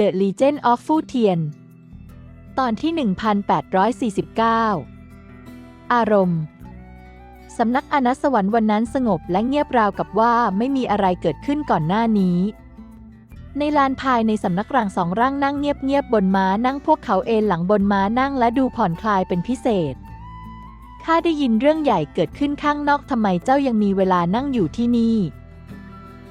The Legend of Fu Tian ตอนที่ 1849 อารมณ์ สำนักอนัสวรรค์วันนั้นสงบและเงียบราวกับว่าไม่มีอะไรเกิดขึ้นก่อนหน้านี้ ในลานภายในสำนักร่างสองร่างนั่งเงียบๆบนม้านั่งพวกเขาเอนหลังบนม้านั่งและดูผ่อนคลายเป็นพิเศษ ข้าได้ยินเรื่องใหญ่เกิดขึ้นข้างนอกทำไมเจ้ายังมีเวลานั่งอยู่ที่นี่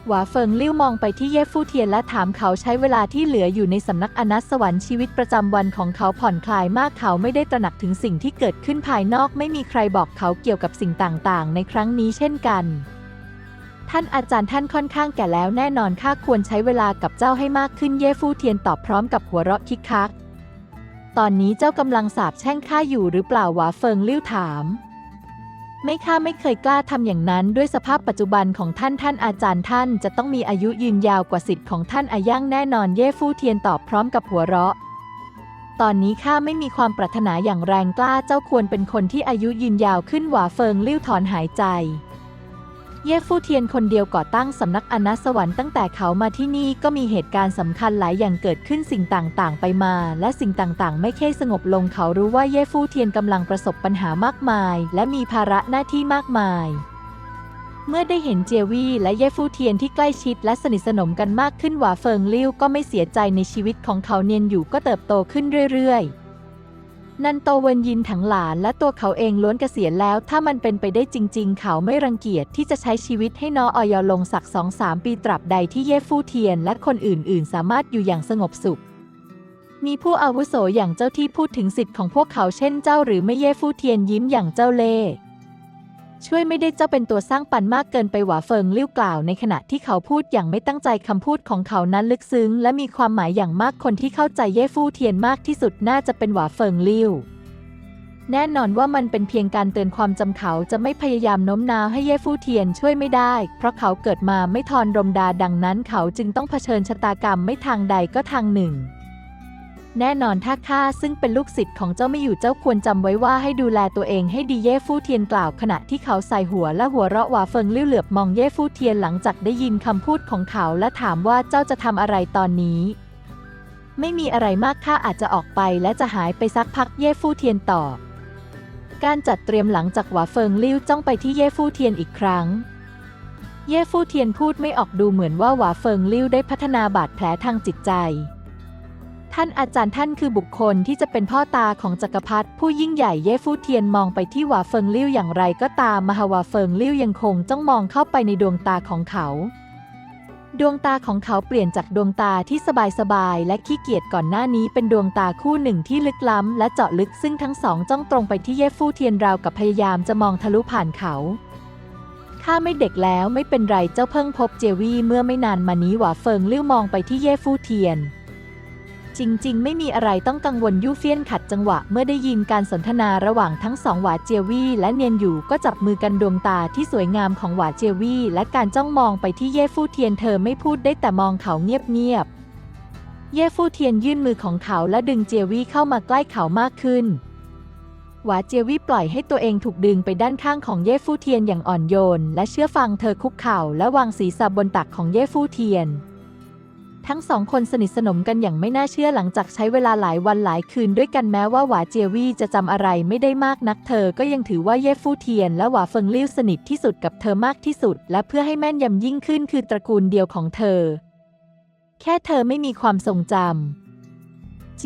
หวาเฟิงลิ้วมองไปที่เย่ฟู่เทียนและถามเขาใช้เวลาที่เหลืออยู่ในสำนักอนัสสวรรค์ชีวิตประจำวันของเขาผ่อนคลายมากเขาไม่ได้ตระหนักถึงสิ่งที่เกิดขึ้นภายนอกไม่มีใครบอกเขาเกี่ยวกับสิ่งต่างๆ ในครั้งนี้เช่นกัน ท่านอาจารย์ท่านค่อนข้างแก่แล้วแน่นอนข้าควรใช้เวลากับเจ้าให้มากขึ้นเย่ฟู่เทียนตอบพร้อมกับหัวเราะคิกคัก ตอนนี้เจ้ากำลังสาบแช่งข้าอยู่หรือเปล่าหวาเฟิงลิ้วถาม ไม่ข้าไม่เคยกล้าทำอย่างนั้นด้วยสภาพปัจจุบันของท่านท่านอาจารย์ท่านจะต้องมีอายุยืนยาวกว่าสิทธิ์ของท่านอาย่างแน่นอนเย่ฟู่เทียนตอบพร้อมกับหัวเราะ ตอนนี้ข้าไม่มีความปรารถนาอย่างแรงกล้าเจ้าควรเป็นคนที่อายุยืนยาวขึ้นหวาเฟิงลิ้วถอนหายใจ เย่ฟู่เทียนคนเดียวก่อตั้งสำนักอนัสวรรค์ตั้งแต่เขามาที่นี่ก็มีเหตุการณ์สำคัญหลายอย่างเกิดขึ้นสิ่งต่างๆ ไปมา และสิ่งต่างๆ ไม่เคยสงบลงเขารู้ว่าเย่ฟู่เทียนกำลังประสบปัญหามากมาย และมีภาระหน้าที่มากมาย เมื่อได้เห็นเจวี่และเย่ฟู่เทียนที่ใกล้ชิดและสนิทสนมกันมากขึ้นหวาเฟิงลิ้วก็ไม่เสียใจในชีวิตของเขาเนียนอยู่ก็เติบโตขึ้นเรื่อยๆ นันโตเวนยินถังหลานและตัวเขาเองล้วนเกษียณแล้ว ถ้ามันเป็นไปได้จริง ๆ เขาไม่รังเกียจที่จะใช้ชีวิตให้นอออยลงสักสองสามปีตราบใดที่เย่ฟู่เทียนและคนอื่น ๆ สามารถอยู่อย่างสงบสุข มีผู้อาวุโสอย่างเจ้าที่พูดถึงสิทธิ์ของพวกเขาเช่นเจ้าหรือไม่เย่ฟู่เทียนยิ้มอย่างเจ้าเล่ห์ ช่วยไม่ได้เจ้าเป็นตัวสร้างปันมากเกินไปหวาเฟิงลิ้วกล่าวในขณะที่เขาพูดอย่างไม่ตั้งใจคำพูดของเขานั้นลึกซึ้ง และมีความหมายอย่างมากคนที่เข้าใจเย่ฟู่เทียนมากที่สุดน่าจะเป็นหวาเฟิงลิ้วแน่นอนว่ามันเป็นเพียงการเตือนความจำเขาจะไม่พยายามโน้มน้าวให้เย่ฟู่เทียนช่วยไม่ได้ เพราะเขาเกิดมาไม่ทอนรมดาดังนั้น เขาจึงต้องเผชิญชะตากรรมไม่ทางใดก็ทางหนึ่ง แน่นอนถ้าข้าซึ่งเป็นลูกศิษย์ของเจ้าไม่อยู่เจ้าควรจำไว้ว่าให้ดูแลตัวเองให้ดีเย่ฟู่เทียนกล่าวขณะที่เขาใส่หัวและหัวเราะหวาเฟิงลิ้วเหลือบมองเย่ฟู่เทียนหลังจากได้ยินคำพูดของเขาและถามว่าเจ้าจะทำอะไรตอนนี้ ไม่มีอะไรมากข้าอาจจะออกไปและจะหายไปสักพักเย่ฟู่เทียนตอบการจัดเตรียมหลังจากหวาเฟิงลิ้วจ้องไปที่เย่ฟู่เทียนอีกครั้งเย่ฟู่เทียนพูดไม่ออกดูเหมือนว่าหวาเฟิงลิ้วได้พัฒนาบาดแผลทางจิตใจ ท่านอาจารย์ท่านคือบุคคลที่จะเป็นพ่อตาของจักรพรรดิผู้ยิ่งใหญ่เย่ฟู่เทียนมองไปที่หวาเฟิงลิ้วอย่างไรก็ตามมหาวาเฟิงลิ้วยังคงจ้องมองเข้าไปในดวงตาของเขา ดวงตาของเขาเปลี่ยนจากดวงตาที่สบายๆและขี้เกียจก่อนหน้านี้เป็นดวงตาคู่หนึ่งที่ลึกล้ำและเจาะลึกซึ่งทั้งสองจ้องตรงไปที่เย่ฟู่เทียนราวกับพยายามจะมองทะลุผ่านเขาข้าไม่เด็กแล้วไม่เป็นไรเจ้าเพิ่งพบเจวี่เมื่อไม่นานมานี้หวาเฟิงลิ้วมองไปที่เย่ฟู่เทียน จริง ๆ ไม่มีอะไรต้องกังวลยู่เฟียนขัดจังหวะ เมื่อได้ยินการสนทนาระหว่างทั้งสองหวาเจวี่และเนียนอยู่ก็จับมือกันดวงตาที่สวยงามของหวาเจวี่และการจ้องมองไปที่เย่ฟู่เทียนเธอไม่พูดได้แต่มองเขาเงียบๆเย่ฟู่เทียนยื่นมือของเขาและดึงเจวี่เข้ามาใกล้เขามากขึ้นหวาเจวี่ปล่อยให้ตัวเองถูกดึงไปด้านข้างของเย่ฟู่เทียนอย่างอ่อนโยน และเชื่อฟังเธอคุกเข่าและวางศีรษะบนตักของเย่ฟู่เทียน ทั้งสองคนสนิทสนมกันอย่างไม่น่าเชื่อหลังจากใช้เวลาหลายวันหลายคืนด้วยกันแม้ว่าหวาเจียวี่จะจำอะไรไม่ได้มากนักเธอก็ยังถือว่าเย่ฟู่เทียน และหวาเฟิงลิ้วสนิทที่สุดกับเธอมากที่สุด และเพื่อให้แม่นยำยิ่งขึ้นคือตระกูลเดียวของเธอ แค่เธอไม่มีความทรงจำเ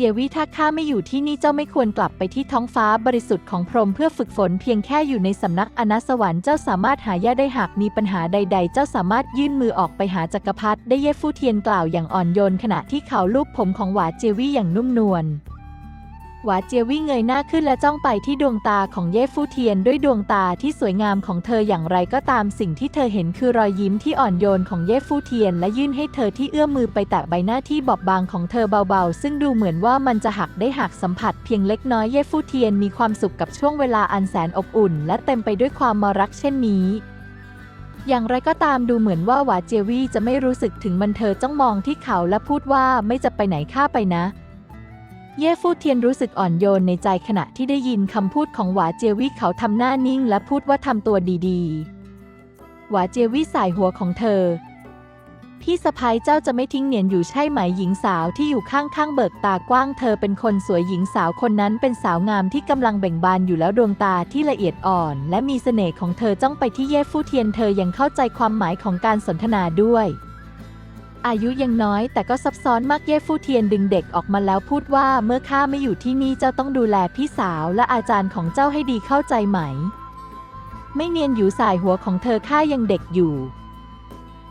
จียวีถ้าข้าไม่อยู่ที่นี่เจ้าไม่ควรกลับไปที่ท้องฟ้าบริสุทธิ์ของพรหมเพื่อฝึกฝนเพียงแค่อยู่ในสำนักอนัสวรรค์เจ้าสามารถหายาได้หากมีปัญหาใด ๆ เจ้าสามารถยื่นมือออกไปหาจักรพรรดิได้เย่ฟู่เทียนกล่าวอย่างอ่อนโยนขณะที่เขาลูบผมของหวาเจวี่อย่างนุ่มนวล หวาเจียวี่เงยหน้าขึ้นและจ้องไปที่ดวงตาของเย่ฟู่เทียนด้วยดวงตาที่สวยงามของเธออย่างไรก็ตามสิ่งที่เธอเห็นคือรอยยิ้มที่อ่อนโยนของเย่ฟู่เทียน และยื่นให้เธอที่เอื้อมมือไปแตะใบหน้าที่บอบบางของเธอเบาๆ ซึ่งดูเหมือนว่ามันจะหักได้หักสัมผัสเพียงเล็กน้อยเย่ฟู่เทียนมีความสุขกับช่วงเวลาอันแสนอบอุ่น และเต็มไปด้วยความมรักเช่นนี้อย่างไรก็ตามดูเหมือนว่าหวาเจวี่จะไม่รู้สึกถึงมันเธอจ้องมองที่เขาและพูดว่าไม่จะไปไหนข้าไปนะ เย่ฟู่เทียนรู้สึกอ่อนโยนในใจขณะที่ได้ยินคำพูดของหวาเจวี่เขาทำหน้านิ่งและพูดว่าทำตัวดีๆ หวาเจวี่สายหัวของเธอ พี่สะพ้ยเจ้าจะไม่ทิ้งเนียนอยู่ใช่ไหมหญิงสาวที่อยู่ข้างๆเบิกตากว้างเธอเป็นคนสวยหญิงสาวคนนั้นเป็นสาวงามที่กำลังเบ่งบานอยู่แล้วดวงตาที่ละเอียดอ่อน และมีเสน่ห์ของเธอจ้องไปที่เย่ฟู่เทียนเธอยังเข้าใจความหมายของการสนทนาด้วย อายุยังน้อยแต่ก็ซับซ้อนมากเย่ฟู่เทียนดึงเด็กออกมาแล้วพูดว่าเมื่อข้าไม่อยู่ที่นี่เจ้าต้องดูแลพี่สาวและอาจารย์ของเจ้าให้ดีเข้าใจไหม ไม่เนียนอยู่สายหัวของเธอข้ายังเด็กอยู่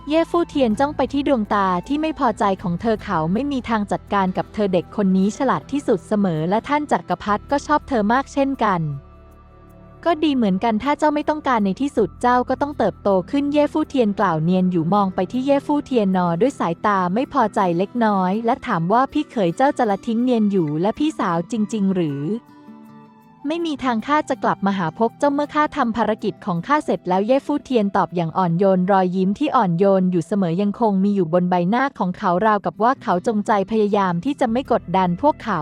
เย่ฟู่เทียนจ้องไปที่ดวงตาที่ไม่พอใจของเธอเขาไม่มีทางจัดการกับเธอเด็กคนนี้ฉลาดที่สุดเสมอและท่านจักรพรรดิก็ชอบเธอมากเช่นกัน ก็ดีเหมือนกันถ้าเจ้าไม่ต้องการในที่สุดเจ้าก็ต้องเติบโตขึ้นเย่ฟู่เทียนกล่าวเนียนอยู่มองไปที่เย่ฟู่เทียนนอด้วยสายตาไม่พอใจเล็กน้อย และถามว่าพี่เขยเจ้าจะละทิ้งเนียนอยู่และพี่สาวจริง ๆ หรือ ไม่มีทางข้าจะกลับมาหาพกเจ้าเมื่อข้าทำภารกิจของข้าเสร็จแล้วเย่ฟู่เทียนตอบอย่างอ่อนโยนรอยยิ้มที่อ่อนโยนอยู่เสมอยังคงมีอยู่บนใบหน้าของเขาราวกับว่าเขาจงใจพยายามที่จะไม่กดดันพวกเขา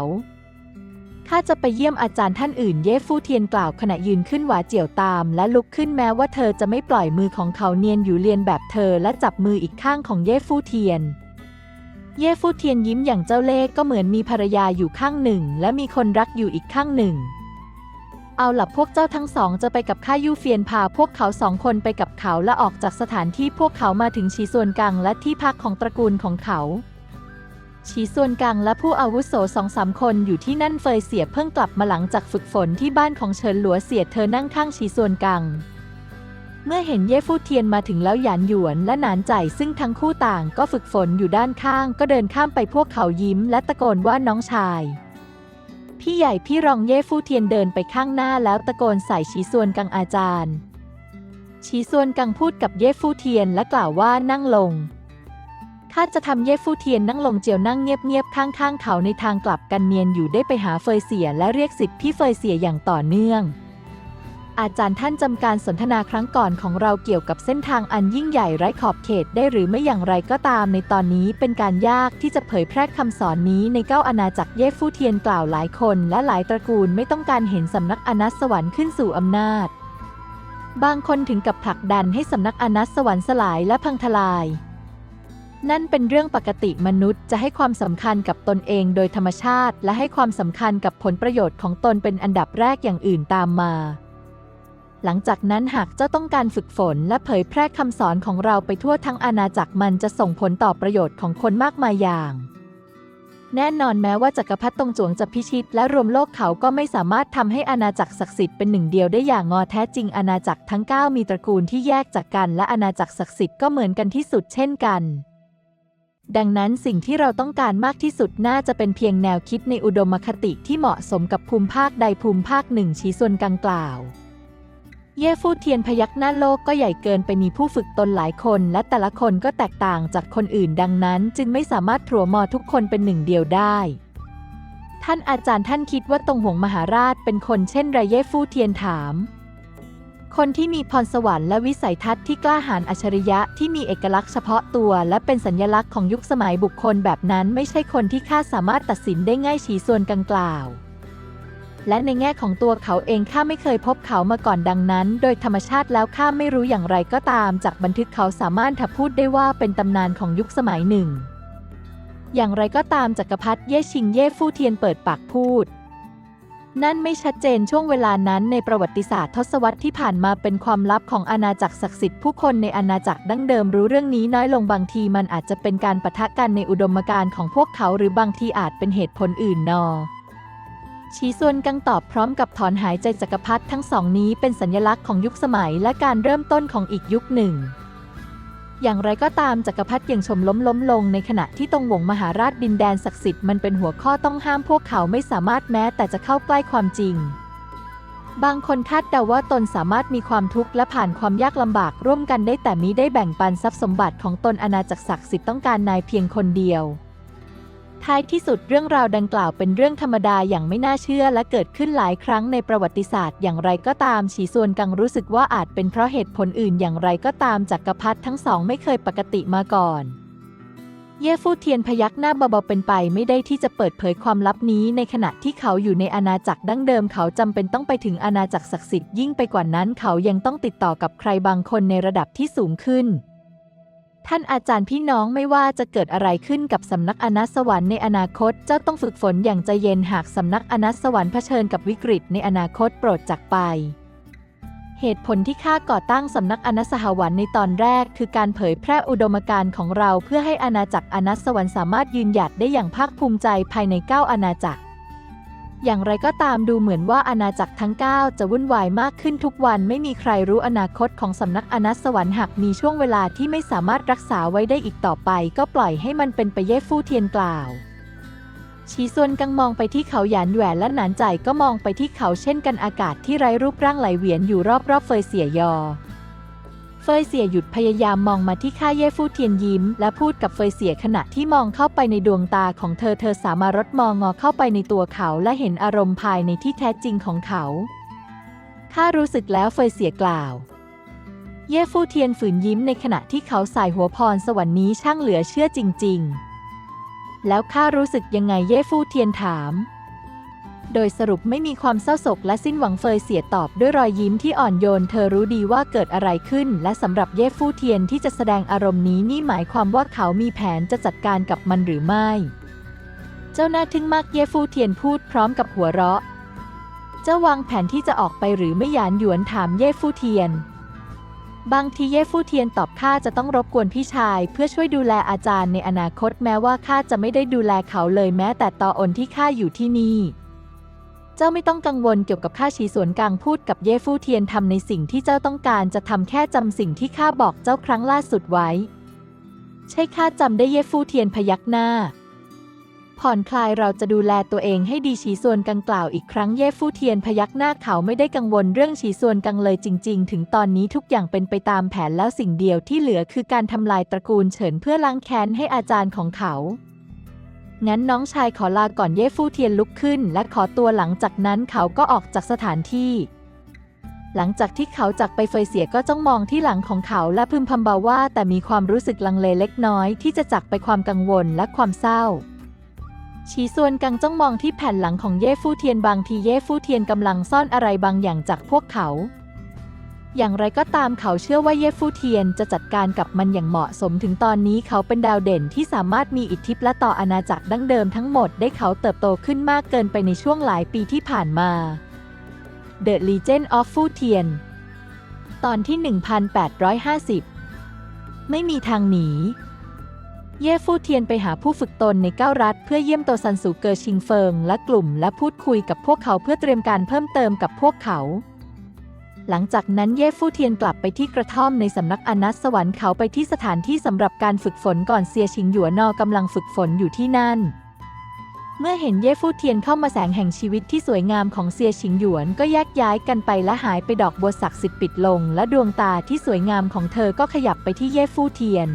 ข้าจะไปเยี่ยมอาจารย์ท่านอื่นเย่ฟู่เทียนกล่าวขณะยืนขึ้นหวาเจียวตาม และลุกขึ้นแม้ว่าเธอจะไม่ปล่อยมือของเขาเนียนอยู่เรียนแบบเธอและจับมืออีกข้างของเย่ฟู่เทียน เย่ฟู่เทียนยิ้มอย่างเจ้าเล่ห์ก็เหมือนมีภรรยาอยู่ข้างหนึ่ง และมีคนรักอยู่อีกข้างหนึ่ง เอาหล่ะพวกเจ้าทั้งสองจะไปกับข้ายู่เฟียนพาพวกเขาสองคนไปกับเขาและออกจากสถานที่พวกเขามาถึงชีส่วนกลางและที่พักของตระกูลของเขา ชีส่วนกลางและผู้อาวุโสสองสามคนอยู่ที่นั่นเฟยเสียเพิ่งกลับมาหลังจากฝึกฝนที่บ้านของเฉินหลัวเสียเธอนั่งข้างชีส่วนกลางเมื่อเห็นเย่ฟู่เทียนมาถึงแล้วหยานหยวนและหนานใจซึ่งทั้งคู่ต่างก็ฝึกฝนอยู่ด้านข้าง ก็เดินข้ามไปพวกเขายิ้ม และตะโกนว่าน้องชาย พี่ใหญ่พี่รองเย่ฟู่เทียนเดินไปข้างหน้าแล้วตะโกนใส่ชีส่วนกังอาจารย์ชีส่วนกังพูดกับเย่ฟู่เทียนและกล่าวว่านั่งลง ข้าจะทำเย่ฟู่เทียนนั่งลงเจียวนั่งเงียบๆข้างๆเขาในทางกลับกันเนียนอยู่ได้ไปหาเฟยเสียและเรียกสิทธิ์พี่เฟยเสียอย่างต่อเนื่อง อาจารย์ท่านจำการสนทนาครั้งก่อนของเราเกี่ยวกับเส้นทางอันยิ่งใหญ่ไร้ขอบเขตได้หรือไม่อย่างไรก็ตามในตอนนี้เป็นการยากที่จะเผยแพร่คำสอนนี้ในเก้าอาณาจักรเย่ฟู่เทียนกล่าวหลายคน และหลายตระกูลไม่ต้องการเห็นสำนักอนัสสวรรค์ขึ้นสู่อำนาจ บางคนถึงกับผลักดันให้สำนักอนัสสวรรค์สลายและพังทลาย นั่นเป็นเรื่องปกติมนุษย์จะให้ความสำคัญกับตนเองโดยธรรมชาติ และให้ความสำคัญกับผลประโยชน์ของตนเป็นอันดับแรกอย่างอื่นตามมา หลังจากนั้นหากเจ้าต้องการฝึกฝนและเผยแพร่คำสอนของเราไปทั่วทั้งอาณาจักรมันจะส่งผลต่อประโยชน์ของคนมากมายอย่าง แน่นอนแม้ว่าจักรพรรดิตงจวงจะพิชิต และรวมโลกเขาก็ไม่สามารถทำให้อาณาจักรศักดิ์สิทธิ์เป็นหนึ่งเดียวได้อย่างงอแท้จริงอาณาจักรทั้ง 9 มีตระกูลที่แยกจากกัน และอาณาจักรศักดิ์สิทธิ์ก็เหมือนกันที่สุดเช่นกัน ดังนั้นสิ่งที่เราต้องการมากที่สุดน่าจะเป็นเพียงแนวคิดในอุดมคติที่เหมาะสมกับภูมิภาคใดภูมิภาคหนึ่งชี้ส่วนกลางกล่าว เย่ฟู่เทียนพยักหน้าโลกก็ใหญ่เกินไปมีผู้ฝึกตนหลายคน และแต่ละคนก็แตกต่างจากคนอื่นดังนั้น จึงไม่สามารถถัวมอทุกคนเป็นหนึ่งเดียวได้ท่านอาจารย์ท่านคิดว่าตรงหงมหาราชเป็นคนเช่นไรเย่ฟู่เทียนถาม คนที่มีพรสวรรค์และวิสัยทัศน์ที่กล้าหาญอัจฉริยะที่มีเอกลักษณ์เฉพาะตัว และเป็นสัญลักษณ์ของยุคสมัยบุคคลแบบนั้นไม่ใช่คนที่ข้าสามารถตัดสินได้ง่ายฉีส่วนกลางกล่าว และในแง่ของตัวเขาเองข้าไม่เคยพบเขามาก่อนดังนั้น โดยธรรมชาติแล้วข้าไม่รู้อย่างไรก็ตาม จากบันทึกเขาสามารถถ้าพูดได้ว่าเป็นตำนานของยุคสมัยหนึ่ง อย่างไรก็ตามจักรพรรดิเย่ชิงเย่ฟู่เทียนเปิดปากพูด นั่นไม่ชัดเจนช่วงเวลานั้นในประวัติศาสตร์ทศวรรษที่ผ่านมาเป็นความลับของอาณาจักรศักดิ์สิทธิ์ผู้คนในอาณาจักรดั้งเดิมรู้เรื่องนี้น้อยลงบางทีมันอาจจะเป็นการปะทะกันในอุดมการณ์ของพวกเขาหรือบางทีอาจเป็นเหตุผลอื่นนอชีส่วนกังตอบพร้อมกับถอนหายใจจักรพรรดิทั้งสองนี้เป็นสัญลักษณ์ของยุคสมัยและการเริ่มต้นของอีกยุคหนึ่ง อย่างไรก็ตามจักรพรรดิยังชมล้มล้มลงในขณะที่ตรงวงมหาราชดินแดนศักดิ์สิทธิ์มันเป็นหัวข้อต้องห้ามพวกเขาไม่สามารถแม้แต่จะเข้าใกล้ความจริง บางคนคาดเดาว่าตนสามารถมีความทุกข์และผ่านความยากลำบากร่วมกันได้แต่มิได้แบ่งปันทรัพย์สมบัติของตนอาณาจักรศักดิ์สิทธิ์ต้องการนายเพียงคนเดียว ท้ายที่สุดเรื่องราวดังกล่าวเป็นเรื่องธรรมดาอย่างไม่น่าเชื่อและเกิดขึ้นหลายครั้งในประวัติศาสตร์อย่างไรก็ตามฉีส่วนกังรู้สึกว่าอาจเป็นเพราะเหตุผลอื่นอย่างไรก็ตามจักรพรรดิทั้งสองไม่เคยปกติมาก่อน เย่ฟู่เทียนพยักหน้าเบาๆเป็นไปไม่ได้ที่จะเปิดเผยความลับนี้ในขณะที่เขาอยู่ในอาณาจักรดั้งเดิมเขาจำเป็นต้องไปถึงอาณาจักรศักดิ์สิทธิ์ยิ่งไปกว่านั้นเขายังต้องติดต่อกับใครบางคนในระดับที่สูงขึ้น ท่านอาจารย์พี่น้องไม่ว่าจะเกิดอะไรขึ้นกับสำนักอนัสวรรค์ในอนาคต เจ้าต้องฝึกฝนอย่างใจเย็นหากสำนักอนัสวรรค์เผชิญกับวิกฤตในอนาคตโปรดจักไป เหตุผลที่ข้าก่อตั้งสำนักอนัสสหวันในตอนแรก คือการเผยแพร่อุดมการณ์ของเราเพื่อให้อาณาจักรอนัสวรรค์สามารถยืนหยัดได้อย่างภาคภูมิใจภายในเก้าอาณาจักร อย่างไรก็ตามดูเหมือนว่าอาณาจักรทั้ง 9 จะวุ่นวายมากขึ้นทุกวันไม่มีใครรู้อนาคตของสำนักอนัสสวรรค์หากมีช่วงเวลาที่ไม่สามารถรักษาไว้ได้อีกต่อไป ก็ปล่อยให้มันเป็นไปเย่ฟู่เทียนกล่าวชีซวนกังมองไปที่เขาหยานแหวนและหนานใจก็มองไปที่เขาเช่นกันอากาศที่ไร้รูปร่างไหลเวียนอยู่รอบๆเฟยเสียยอ เฟยเสียหยุดพยายามมองมาที่ข้าเย่ฟู่เทียนยิ้ม และพูดกับเฟยเสียขณะที่มองเข้าไปในดวงตาของเธอเธอสามารถมองงอเข้าไปในตัวเขาและเห็นอารมณ์ภายในที่แท้จริงของเขาข้ารู้สึกแล้วเฟยเสียกล่าว เย่ฟู่เทียนฝืนยิ้มในขณะที่เขาสายหัวพรสวรรค์นี้ช่างเหลือเชื่อจริง ๆ แล้วข้ารู้สึกยังไงเย่ฟู่เทียนถาม โดยสรุปไม่มีความเศร้าโศกและสิ้นหวังเฟยเสียตอบด้วยรอยยิ้มที่อ่อนโยน เธอรู้ดีว่าเกิดอะไรขึ้น และสำหรับเย่ฟู่เทียนที่จะแสดงอารมณ์นี้นี่หมายความว่าเขามีแผนจะจัดการกับมันหรือไม่ เจ้าหน้าทึ่งมากเย่ฟู่เทียนพูดพร้อมกับหัวเราะ เจ้าวางแผนที่จะออกไปหรือไม่หยานหยวนถามเย่ฟู่เทียนบางทีเย่ฟู่เทียนตอบข้าจะต้องรบกวนพี่ชาย เพื่อช่วยดูแลอาจารย์ในอนาคตแม้ว่าข้าจะไม่ได้ดูแลเขาเลยแม้แต่ตออนที่ข้าอยู่ที่นี่ เจ้าไม่ต้องกังวลเกี่ยวกับข้าชีสวนกลางพูดกับเย่ฟู่เทียนทำในสิ่งที่เจ้าต้องการจะทำแค่จำสิ่งที่ข้าบอกเจ้าครั้งล่าสุดไว้ ใช่ข้าจำได้เย่ฟู่เทียนพยักหน้า ผ่อนคลายเราจะดูแลตัวเองให้ดีชีส่วนกังกล่าวอีกครั้งเย่ฟู่เทียนพยักหน้าเขาไม่ได้กังวลเรื่องชีส่วนกังเลยจริง ๆ ถึงตอนนี้ทุกอย่างเป็นไปตามแผนแล้วสิ่งเดียวที่เหลือคือการทำลายตระกูลเฉินเพื่อล้างแค้นให้อาจารย์ของเขา งั้นน้องชายขอลาก่อนเย่ฟู่เทียนลุกขึ้น และขอตัวหลังจากนั้นเขาก็ออกจากสถานที่ หลังจากที่เขาจากไปเฟยเสียก็จ้องมองที่หลังของเขาและพึมพำเบาว่า แต่มีความรู้สึกลังเลเล็กน้อย ที่จะจากไปความกังวลและความเศร้าชีส่วนกังจ้องมองที่แผ่นหลังของเย่ฟู่เทียนบางทีเย่ฟู่เทียนกำลังซ่อนอะไรบางอย่างจากพวกเขา อย่างไรก็ตามเขาเชื่อว่าเย่ฟู่เทียนจะจัดการกับมันอย่างเหมาะสมถึงตอนนี้เขาเป็นดาวเด่นที่สามารถมีอิทธิพลต่ออาณาจักรดั้งเดิมทั้งหมดได้เขาเติบโตขึ้นมากเกินไปในช่วงหลายปีที่ผ่านมา The Legend of Fu Tian ตอนที่ 1850 ไม่มีทางหนี เย่ฟู่เทียนไปหาผู้ฝึกตนในเก้ารัฐ เพื่อเยี่ยมโตซันสูเกอชิงเฟิง และกลุ่มและพูดคุยกับพวกเขาเพื่อเตรียมการเพิ่มเติมกับพวกเขา หลังจากนั้นเย่ฟู่เทียนกลับไปที่กระท่อมในสำนักอนัสสวรรค์เขาไปที่สถานที่สำหรับการฝึกฝนก่อนเซียชิงหยวนอกำลังฝึกฝนอยู่ที่นั่น เมื่อเห็นเย่ฟู่เทียนเข้ามาแสงแห่งชีวิตที่สวยงามของเซียชิงหยวนก็แยกย้ายกันไปและหายไปดอกบัวศักดิ์สิทธิ์ปิดลง และดวงตาที่สวยงามของเธอก็ขยับไปที่เย่ฟู่เทียน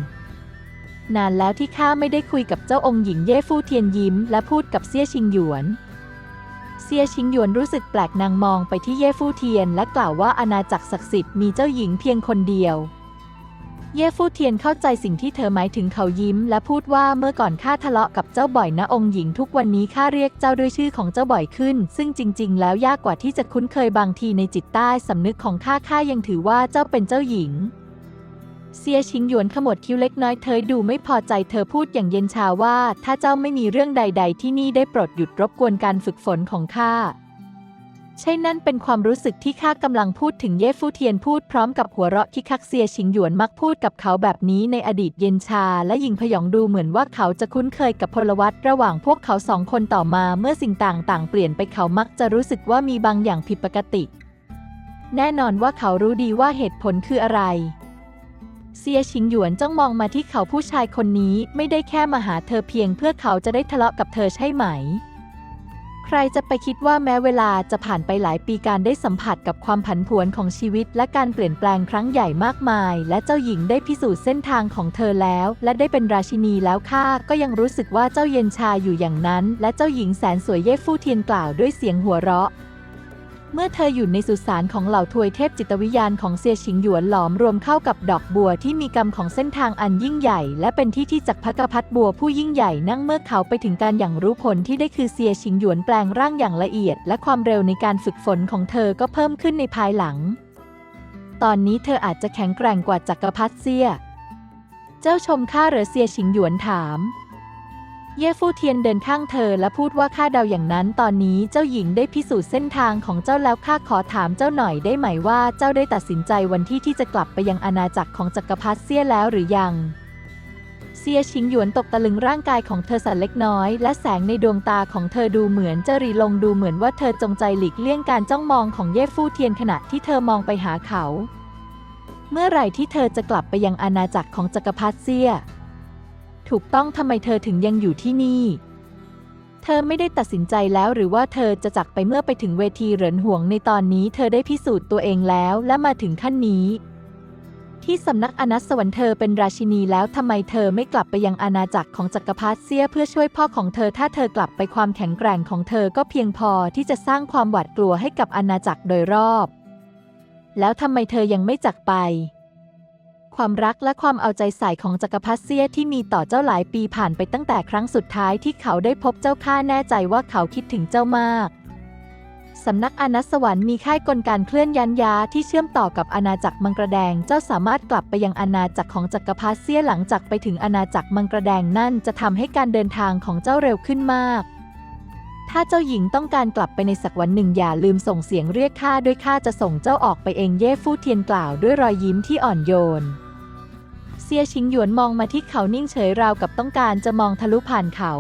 นานแล้วที่ข้าไม่ได้คุยกับเจ้าองค์หญิงเย่ฟู่เทียนยิ้ม และพูดกับเซียชิงหยวน เซียชิงหยวนรู้สึกแปลกนางมองไปที่เย่ฟู่เทียน และกล่าวว่าอาณาจักรศักดิ์สิทธิ์มีเจ้าหญิงเพียงคนเดียว เย่ฟู่เทียนเข้าใจสิ่งที่เธอหมายถึงเขายิ้ม และพูดว่าเมื่อก่อนข้าทะเลาะกับเจ้าบ่อยนะองค์หญิงทุกวันนี้ข้าเรียกเจ้าด้วยชื่อของเจ้าบ่อยขึ้น ซึ่งจริง ๆ แล้วยากกว่าที่จะคุ้นเคยบางทีในจิตใต้สำนึกของข้าข้ายังถือว่าเจ้าเป็นเจ้าหญิง เซียชิงหยวนขมวดคิ้วเล็กน้อยเธอดูไม่พอใจเธอพูดอย่างเย็นชาว่า ถ้าเจ้าไม่มีเรื่องใด ๆ ที่นี่ได้โปรดหยุดรบกวนการฝึกฝนของข้าใช่นั่นเป็นความรู้สึกที่ข้ากำลังพูดถึงเย่ฟู่เทียนพูดพร้อมกับหัวเราะคิกคักเซียชิงหยวนมักพูดกับเขาแบบนี้ในอดีตเย็นชา และหญิงพยองดูเหมือนว่าเขาจะคุ้นเคยกับพลวัตระหว่างพวกเขาสองคนต่อมาเมื่อสิ่งต่างๆ เปลี่ยนไปเขามักจะรู้สึกว่ามีบางอย่างผิดปกติ แน่นอนว่าเขารู้ดีว่าเหตุผลคืออะไร เซียชิงหยวนจ้องมองมาที่เขาผู้ชายคนนี้ไม่ได้แค่มาหาเธอเพียงเพื่อเขาจะได้ทะเลาะกับเธอใช่ไหม ใครจะไปคิดว่าแม้เวลาจะผ่านไปหลายปีการได้สัมผัสกับความผันผวนของชีวิต และการเปลี่ยนแปลงครั้งใหญ่มากมาย และเจ้าหญิงได้พิสูจน์เส้นทางของเธอแล้ว และได้เป็นราชินีแล้วข้าก็ยังรู้สึกว่าเจ้าเย็นชาอยู่อย่างนั้น และเจ้าหญิงแสนสวยเย่ฟู่เทียนกล่าวด้วยเสียงหัวเราะ เมื่อเธออยู่ในสุสานของเหล่าทวยเทพจิตวิญญาณของเซียชิงหยวนหลอมรวมเข้ากับดอกบัวที่มีกรรมของเส้นทางอันยิ่งใหญ่ และเป็นที่ที่จักรพรรดิพัดบัวผู้ยิ่งใหญ่นั่งเมื่อเขาไปถึงการอย่างรู้ผลที่ได้คือเซียชิงหยวนแปลงร่างอย่างละเอียด และความเร็วในการฝึกฝนของเธอก็เพิ่มขึ้นในภายหลัง ตอนนี้เธออาจจะแข็งแกร่งกว่าจักรพรรดิเซีย เจ้าชมข้าเหรือเซียชิงหยวนถาม เย่ฟู่เทียนเดินข้างเธอและพูดว่าข้าเดาอย่างนั้นตอนนี้เจ้าหญิงได้พิสูจน์เส้นทางของเจ้าแล้วข้าขอถามเจ้าหน่อยได้ไหมว่าเจ้าได้ตัดสินใจวันที่ที่จะกลับไปยังอาณาจักรของจักรพรรดิเซียแล้วหรือยังเซียชิงหยวนตกตะลึงร่างกายของเธอสั่นเล็กน้อย และแสงในดวงตาของเธอดูเหมือนจะรีลงดูเหมือนว่าเธอจงใจหลีกเลี่ยงการจ้องมองของเย่ฟู่เทียนขณะที่เธอมองไปหาเขา เมื่อไหร่ที่เธอจะกลับไปยังอาณาจักรของจักรพรรดิเซีย ถูกต้องทำไมเธอถึงยังอยู่ที่นี่ เธอไม่ได้ตัดสินใจแล้วหรือว่าเธอจะจักไปเมื่อไปถึงเวทีเหรินห่วงในตอนนี้เธอได้พิสูจน์ตัวเองแล้วและมาถึงขั้นนี้ ที่สำนักอนัสสวรรค์เธอเป็นราชินีแล้วทำไมเธอไม่กลับไปยังอาณาจักรของจักรพรรดิเซียเพื่อช่วยพ่อของเธอถ้าเธอกลับไปความแข็งแกร่งของเธอก็เพียงพอที่จะสร้างความหวาดกลัวให้กับอาณาจักรโดยรอบ แล้วทำไมเธอยังไม่จักไป ความรักและความเอาใจใส่ของจักรพรรดิเซียที่มีต่อเจ้าหลายปีผ่านไปตั้งแต่ครั้งสุดท้ายที่เขาได้พบเจ้าข้าแน่ใจว่าเขาคิดถึงเจ้ามาก สำนักอานัสวรรค์มีค่ายกลการเคลื่อนยันยาที่เชื่อมต่อกับอาณาจักรมังกรแดง เจ้าสามารถกลับไปยังอาณาจักรของจักรพรรดิเซียหลังจากไปถึงอาณาจักรมังกรแดงนั่นจะทำให้การเดินทางของเจ้าเร็วขึ้นมาก ถ้าเจ้าหญิงต้องการกลับไปในสักวันหนึ่งอย่าลืมส่งเสียงเรียกข้าด้วยข้าจะส่งเจ้าออกไปเองเย่ฟู่เทียนกล่าวด้วยรอยยิ้มที่อ่อนโยน เซียชิงหยวนมองมาที่เขานิ่งเฉยราวกับต้องการจะมองทะลุผ่านเขา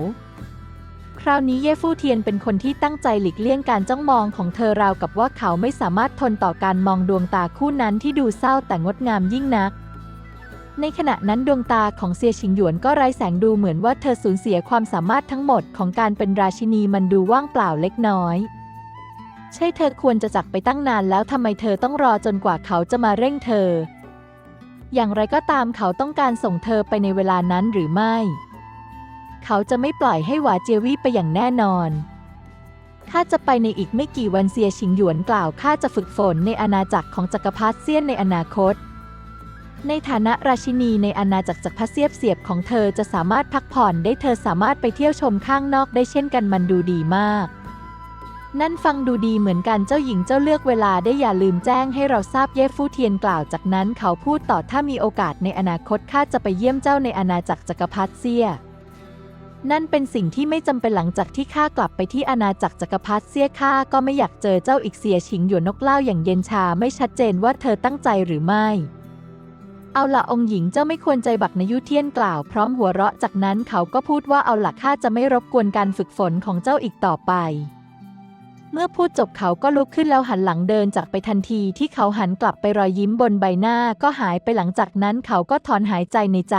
คราวนี้เย่ฟู่เทียนเป็นคนที่ตั้งใจหลีกเลี่ยงการจ้องมองของเธอราวกับว่าเขาไม่สามารถทนต่อการมองดวงตาคู่นั้นที่ดูเศร้าแต่งดงามยิ่งนัก ในขณะนั้นดวงตาของเซียชิงหยวนก็ไร้แสงดูเหมือนว่าเธอสูญเสียความสามารถทั้งหมดของการเป็นราชินีมันดูว่างเปล่าเล็กน้อย ใช่เธอควรจะจักไปตั้งนานแล้วทำไมเธอต้องรอจนกว่าเขาจะมาเร่งเธอ อย่างไรก็ตามเขาต้องการส่งเธอไปในเวลานั้นหรือไม่ เขาจะไม่ปล่อยให้หวาเจียวี่ไปอย่างแน่นอนข้าจะไปในอีกไม่กี่วันเซียชิงหยวนกล่าวข้าจะฝึกฝนในอาณาจักรของจักรพรรดิเซียนในอนาคต ในฐานะราชินีในอาณาจักรจักรพรรดิเซียบเสียบของเธอจะสามารถพักผ่อนได้เธอสามารถไปเที่ยวชมข้างนอกได้เช่นกันมันดูดีมาก นั่นฟังดูดีเหมือนกันเจ้าหญิงเจ้าเลือกเวลาได้อย่าลืมแจ้งให้เราทราบเย่ฟู่เทียนกล่าวจากนั้นเขาพูดต่อถ้ามีโอกาสในอนาคตข้าจะไปเยี่ยมเจ้าในอาณาจักรจักรพรรดิเซียนั่นเป็นสิ่งที่ไม่จำเป็นหลังจากที่ข้ากลับไปที่อาณาจักรจักรพรรดิเซียข้าก็ไม่อยากเจอเจ้าอีกเสียชิงหยวนนกเล่าอย่างเย็นชาไม่ชัดเจนว่าเธอตั้งใจหรือไม่ เอาละองค์หญิงเจ้าไม่ควรใจบักนยุเทียนกล่าวพร้อมหัวเราะจากนั้นเขาก็พูดว่าเอาละข้าจะไม่รบกวนการฝึกฝนของเจ้าอีกต่อไป เมื่อพูดจบเขาก็ลุกขึ้นแล้วหันหลังเดินจากไปทันทีที่เขาหันกลับไปรอยยิ้มบนใบหน้าก็หายไปหลังจากนั้นเขาก็ถอนหายใจในใจ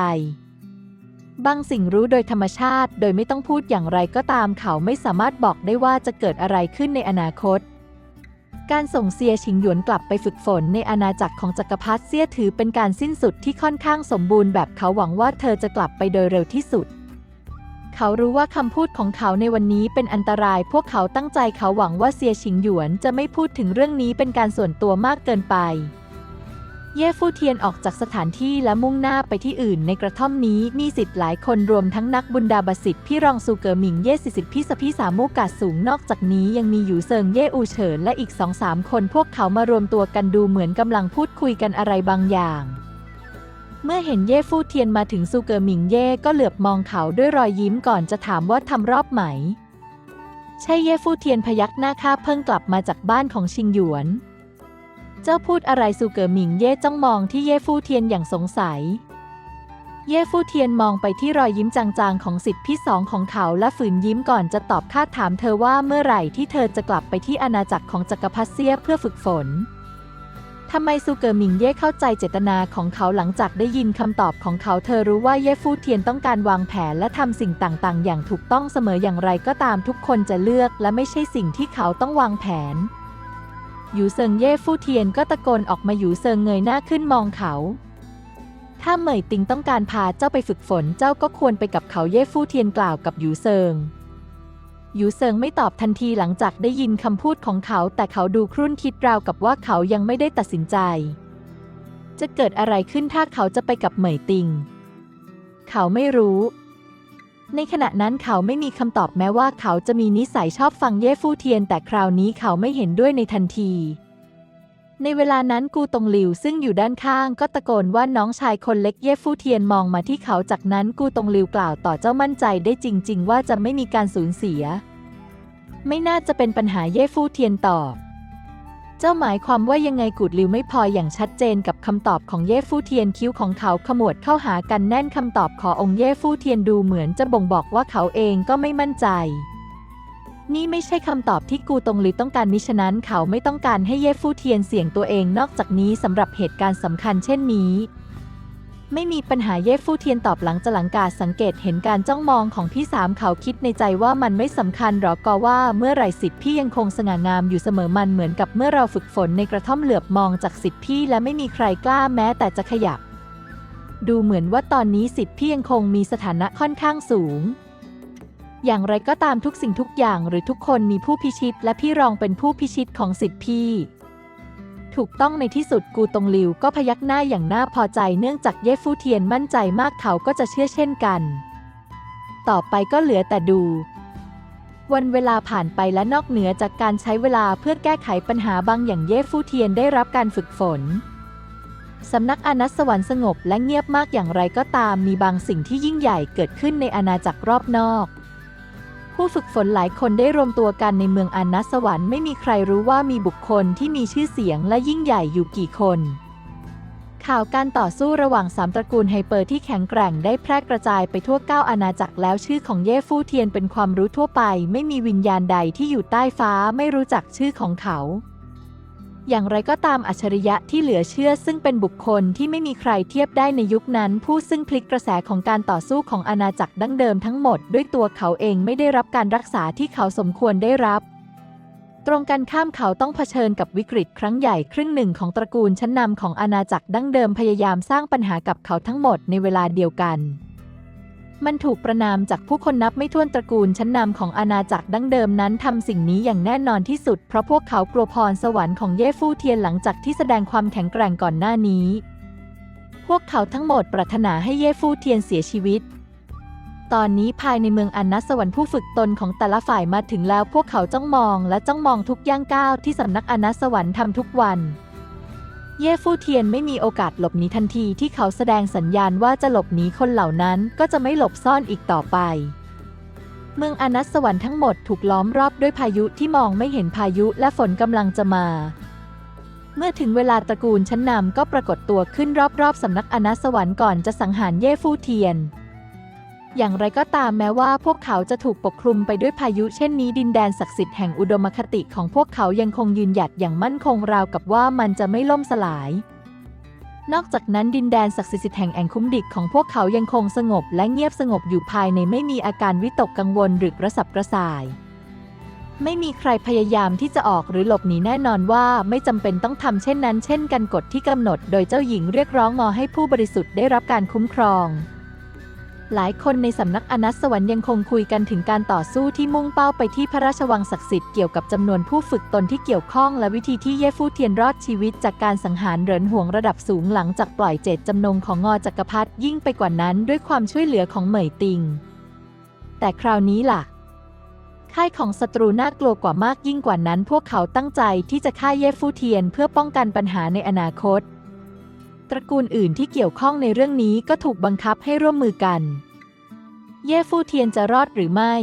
บางสิ่งรู้โดยธรรมชาติ โดยไม่ต้องพูดอย่างไรก็ตามเขาไม่สามารถบอกได้ว่าจะเกิดอะไรขึ้นในอนาคต การส่งเซียชิงหยวนกลับไปฝึกฝนในอาณาจักรของจักรพรรดิเซียถือเป็นการสิ้นสุดที่ค่อนข้างสมบูรณ์แบบเขาหวังว่าเธอจะกลับไปโดยเร็วที่สุด เขารู้ว่าคำพูดของเขาในวันนี้เป็นอันตราย พวกเขาตั้งใจเขาหวังว่าเซียชิงหยวนจะไม่พูดถึงเรื่องนี้เป็นการส่วนตัวมากเกินไป เย่ฟู่เทียนออกจากสถานที่และมุ่งหน้าไปที่อื่นในกระท่อมนี้มีสิทธิ์หลายคนรวมทั้งนักบุญดาบสิทธิ์พี่รองซูเกอหมิงเย่สิสิทธิ์พี่สะพี่สามูกาสูงนอกจากนี้ยังมีหยูเซิงเย่อูเฉินและอีกสองสามคนพวกเขามารวมตัวกันดูเหมือนกำลังพูดคุยกันอะไรบางอย่าง เมื่อเห็นเย่ฟู่เทียนมาถึงซูเกอหมิงเย่ก็เหลือบมองเขาด้วยรอยยิ้มก่อนจะถามว่าทำรอบไหม ใช่เย่ฟู่เทียนพยักหน้าข้าเพิ่งกลับมาจากบ้านของชิงหยวน เจ้าพูดอะไรซูเก๋อหมิงเย่จ้องมองที่เย่ฟู่เทียนอย่างสงสัย เย่ฟู่เทียนมองไปที่รอยยิ้มจางๆของสิทธิพี่สองของเขาและฝืนยิ้มก่อนจะตอบคาดถามเธอว่าเมื่อไหร่ที่เธอจะกลับไปที่อาณาจักรของจักรพรรดิเซียเพื่อฝึกฝนทำไมซูเก๋อหมิงเย่เข้าใจเจตนาของเขาหลังจากได้ยินคำตอบของเขาเธอรู้ว่าเย่ฟู่เทียนต้องการวางแผนและทำสิ่งต่างๆ อย่างถูกต้องเสมออย่างไรก็ตามทุกคนจะเลือกและไม่ใช่สิ่งที่เขาต้องวางแผน หยูเซิงเย่ฟู่เทียนก็ตะโกนออกมาหยูเซิงเงยหน้าขึ้นมองเขา ถ้าเหมยติงต้องการพาเจ้าไปฝึกฝนเจ้าก็ควรไปกับเขาเย่ฟู่เทียนกล่าวกับหยูเซิงหยูเซิงไม่ตอบทันทีหลังจากได้ยินคำพูดของเขา แต่เขาดูครุ่นคิดราวกับว่าเขายังไม่ได้ตัดสินใจ จะเกิดอะไรขึ้นถ้าเขาจะไปกับเหมยติง เขาไม่รู้ ในขณะนั้นเขาไม่มีคำตอบแม้ว่าเขาจะมีนิสัยชอบฟังเย่ฟู่เทียน แต่คราวนี้เขาไม่เห็นด้วยในทันที ในเวลานั้นกูตงหลิวซึ่งอยู่ด้านข้างก็ตะโกนว่าน้องชายคนเล็กเย่ฟู่เทียนมองมาที่เขาจากนั้นกูตงหลิวกล่าวต่อเจ้ามั่นใจได้จริง ๆ ว่าจะไม่มีการสูญเสีย ไม่น่าจะเป็นปัญหาเย่ฟู่เทียนตอบ เจ้าหมายความว่ายังไงกูดลิวไม่พออย่างชัดเจนกับคำตอบของเย่ฟู่เทียนคิ้วของเขาขมวดเข้าหากันแน่นคำตอบขอองค์เย่ฟู่เทียนดูเหมือนจะบ่งบอกว่าเขาเองก็ไม่มั่นใจ นี่ไม่ใช่คำตอบที่กูตงหรือต้องการมิฉะนั้นเขาไม่ต้องการให้เย่ฟู่เทียนเสี่ยงตัวเองนอกจากนี้สำหรับเหตุการณ์สำคัญเช่นนี้ ไม่มีปัญหาเย่ฟู่เทียนตอบหลังจหลังกาสังเกตเห็นการจ้องมองของพี่สามเขาคิดในใจว่ามันไม่สำคัญหรอกก็ว่าเมื่อไรสิทธิ์พี่ยังคงสง่างามอยู่เสมอมันเหมือนกับเมื่อเราฝึกฝนในกระท่อมเหลือบมองจากสิทธิ์พี่และไม่มีใครกล้าแม้แต่จะขยับ ดูเหมือนว่าตอนนี้สิทธิ์พี่ยังคงมีสถานะค่อนข้างสูง อย่างไรก็ตามทุกสิ่งทุกอย่างหรือทุกคนมีผู้พิชิต และพี่รองเป็นผู้พิชิตของสิทธิ์พี่ ถูกต้องในที่สุดกูตงหลิวก็พยักหน้าอย่างน่าพอใจเนื่องจากเย่ฟู่เทียนมั่นใจมากเขาก็จะเชื่อเช่นกัน ต่อไปก็เหลือแต่ดู วันเวลาผ่านไปและนอกเหนือจากการใช้เวลาเพื่อแก้ไขปัญหาบางอย่างเย่ฟู่เทียนได้รับการฝึกฝนสำนักอนัสสวรรค์สงบและเงียบมากอย่างไรก็ตามมีบางสิ่งที่ยิ่งใหญ่เกิดขึ้นในอาณาจักรรอบนอก ผู้ฝึกฝนหลายคนได้รวมตัวกันในเมืองอานัสสวรรค์ไม่มีใครรู้ว่ามีบุคคลที่มีชื่อเสียงและยิ่งใหญ่อยู่กี่คน ข่าวการต่อสู้ระหว่างสามตระกูลไฮเปอร์ที่แข็งแกร่งได้แพร่กระจายไปทั่วเก้าอาณาจักรแล้วชื่อของเย่ฟู่เทียนเป็นความรู้ทั่วไป ไม่มีวิญญาณใดที่อยู่ใต้ฟ้าไม่รู้จักชื่อของเขา อย่างไรก็ตามอัจฉริยะที่เหลือเชื่อซึ่งเป็นบุคคลที่ไม่มีใครเทียบได้ในยุคนั้น ผู้ซึ่งพลิกกระแสของการต่อสู้ของอาณาจักรดั้งเดิมทั้งหมด ด้วยตัวเขาเองไม่ได้รับการรักษาที่เขาสมควรได้รับ ตรงกันข้ามเขาต้องเผชิญกับวิกฤตครั้งใหญ่ครึ่งหนึ่งของตระกูลชั้นนำของอาณาจักรดั้งเดิมพยายามสร้างปัญหากับเขาทั้งหมดในเวลาเดียวกัน มันถูกประนามจากผู้คนนับไม่ถ้วนตระกูลชั้นนำของอาณาจักรดั้งเดิมนั้นทำสิ่งนี้อย่างแน่นอนที่สุด เพราะพวกเขากลัวพรสวรรค์ของเย่ฟู่เทียนหลังจากที่แสดงความแข็งแกร่งก่อนหน้านี้ พวกเขาทั้งหมดปรารถนาให้เย่ฟู่เทียนเสียชีวิต ตอนนี้ภายในเมืองอันนัสวรรค์ผู้ฝึกตนของแต่ละฝ่ายมาถึงแล้วพวกเขาจ้องมองและจ้องมองทุกย่างก้าวที่สำนักอนัสวรรค์ทำทุกวัน เย่ฟู่เทียนไม่มีโอกาสหลบหนีทันทีที่เขาแสดงสัญญาณว่าจะหลบหนีคนเหล่านั้นก็จะไม่หลบซ่อนอีกต่อไป เมืองอนัสสวรรค์ทั้งหมดถูกล้อมรอบด้วยพายุที่มองไม่เห็นพายุและฝนกำลังจะมา เมื่อถึงเวลาตระกูลชั้นนำก็ปรากฏตัวขึ้นรอบๆสำนักอนัสสวรรค์ก่อนจะสังหารเย่ฟู่เทียน อย่างไรก็ตามแม้ว่าพวกเขาจะถูกปกคลุมไปด้วยพายุเช่นนี้ดินแดนศักดิ์สิทธิ์แห่งอุดมคติของพวกเขายังคงยืนหยัดอย่างมั่นคงราวกับว่ามันจะไม่ล่มสลาย นอกจากนั้นดินแดนศักดิ์สิทธิ์แห่งแองคุ้มดิกของพวกเขายังคงสงบและเงียบสงบอยู่ภายในไม่มีอาการวิตกกังวลหรือกระสับกระส่าย ไม่มีใครพยายามที่จะออกหรือหลบหนีแน่นอนว่าไม่จำเป็นต้องทำเช่นนั้น เช่นกันกฎที่กำหนด โดยเจ้าหญิงเรียกร้องงอให้ผู้บริสุทธิ์ได้รับการคุ้มครอง หลายคนในสำนักอนัสสวรรค์ยังคงคุยกันถึงการต่อสู้ที่มุ่งเป้าไปที่พระราชวังศักดิ์สิทธิ์เกี่ยวกับจำนวนผู้ฝึกตนที่เกี่ยวข้องและวิธีที่เย่ฟู่เทียนรอดชีวิตจากการสังหารเหรินห่วงระดับสูงหลังจากปล่อยเจตจำนงของงอจักรพรรดิยิ่งไปกว่านั้นด้วยความช่วยเหลือของเหมยติง แต่คราวนี้ล่ะค่ายของศัตรูน่ากลัวกว่ามากยิ่งกว่านั้น พวกเขาตั้งใจที่จะฆ่าเย่ฟู่เทียนเพื่อป้องกันปัญหาในอนาคต ตระกูลอื่นที่เกี่ยวข้องในเรื่องนี้ก็ถูกบังคับให้ร่วมมือกัน เย่ฟู่เทียนจะรอดหรือไม่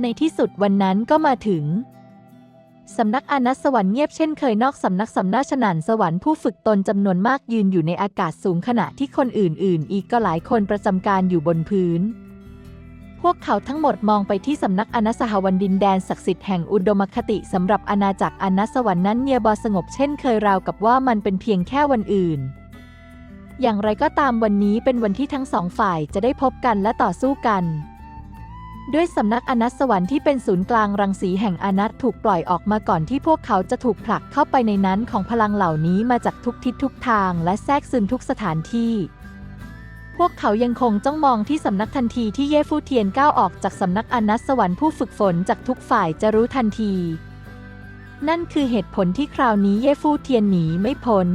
ในที่สุดวันนั้นก็มาถึง สำนักอานัสสวรรค์เงียบเช่นเคยนอกสำนักสำนักฉนานสวรรค์ผู้ฝึกตนจำนวนมากยืนอยู่ในอากาศสูงขณะที่คนอื่น ๆ อีกก็หลายคนประจำการอยู่บนพื้น พวกเขาทั้งหมดมองไปที่สำนักอนัสหวันดินแดนศักดิ์สิทธิ์แห่งอุดมคติสำหรับอาณาจักรอนัสสวรรค์นั้นเงียบสงบเช่นเคยราวกับว่ามันเป็นเพียงแค่วันอื่น อย่างไรก็ตามวันนี้เป็นวันที่ทั้งสองฝ่ายจะได้พบกันและต่อสู้กัน ด้วยสำนักอนัสสวรรค์ที่เป็นศูนย์กลางรังสีแห่งอนัตถูกปล่อยออกมาก่อนที่พวกเขาจะถูกผลักเข้าไปในนั้นของพลังเหล่านี้มาจากทุกทิศทุกทางและแทรกซึมทุกสถานที่ วกเขายังคงจ้องมองที่สำนักทันทีที่เย่ฟู่เทียนก้าวออกจากสำนักอนัสสวรรค์ผู้ฝึกฝนจากทุกฝ่ายจะรู้ทันที นั่นคือเหตุผลที่คราวนี้เย่ฟู่เทียนหนีไม่พ้น